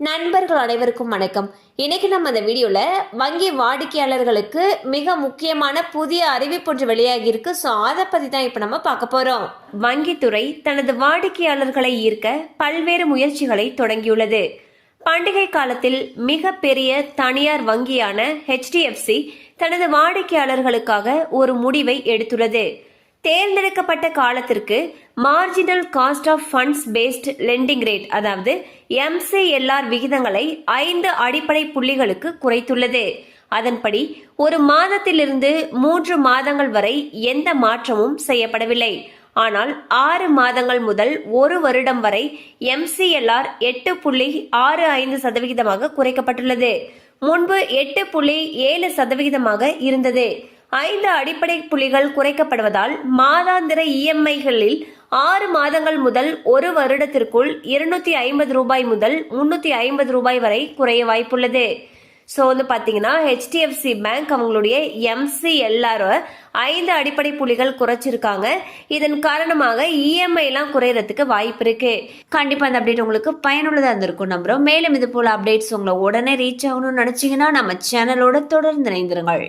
நண்பர்கள் அனைவருக்கும் வணக்கம். இன்னைக்கு நம்ம இந்த வீடியோவில் வங்கி வாடிக்கையாளர்களுக்கு மிக முக்கியமான புதிய அறிவிப்பு ஒன்று வெளியாகி இருக்கு. ஸோ அதை பற்றி தான் இப்போ நம்ம பார்க்க போகிறோம் வங்கித்துறை தனது வாடிக்கையாளர்களை ஈர்க்க பல்வேறு முயற்சிகளை தொடங்கியுள்ளது. பண்டிகை காலத்தில் மிக பெரிய தனியார் வங்கியான ஹெச்டிஎஃப்சி தனது வாடிக்கையாளர்களுக்காக ஒரு முடிவை எடுத்துள்ளது. தேர்ந்தெடுக்கப்பட்ட காலத்திற்கு marginal cost of funds based lending rate அதாவது எம்சிஎல்ஆர் விகிதங்களை ஐந்து அடிப்படை புள்ளிகளுக்கு குறைத்துள்ளது. அதன்படி ஒரு மாதத்திலிருந்து மூன்று மாதங்கள் வரை எந்த மாற்றமும் செய்யப்படவில்லை. ஆனால் ஆறு மாதங்கள் முதல் ஒரு வருடம் வரை எம்சிஎல்ஆர் எட்டு புள்ளி ஆறு ஐந்து சதவிகிதமாக குறைக்கப்பட்டுள்ளது. முன்பு எட்டு புள்ளி ஏழு சதவிகிதமாக இருந்தது. ஐந்து அடிப்படை புள்ளிகள் குறைக்கப்படுவதால் மாதாந்திர இஎம்ஐகளில் ஆறு மாதங்கள் முதல் ஒரு வருடத்திற்குள் இருநூத்தி ஐம்பது ரூபாய் முதல் முன்னூத்தி ஐம்பது ரூபாய் வரை குறைய வாய்ப்புள்ளது. ஸோ வந்து பார்த்தீங்கன்னா ஹெச்டிஎஃப்சி பேங்க் அவங்களுடைய எம்சிஎல்ஆர் ஐந்து அடிப்படை புள்ளிகள் குறைச்சிருக்காங்க. இதன் காரணமாக இஎம்ஐலாம் குறையறதுக்கு வாய்ப்பு இருக்கு. கண்டிப்பாக அந்த அப்டேட் உங்களுக்கு பயனுள்ளதாக இருந்திருக்கும் நம்புறோம். மேலும் இது போல அப்டேட்ஸ் உங்களை உடனே ரீச் ஆகணும்னு நினச்சிங்கன்னா நம்ம சேனலோட தொடர்ந்து இணைந்திருங்கள்.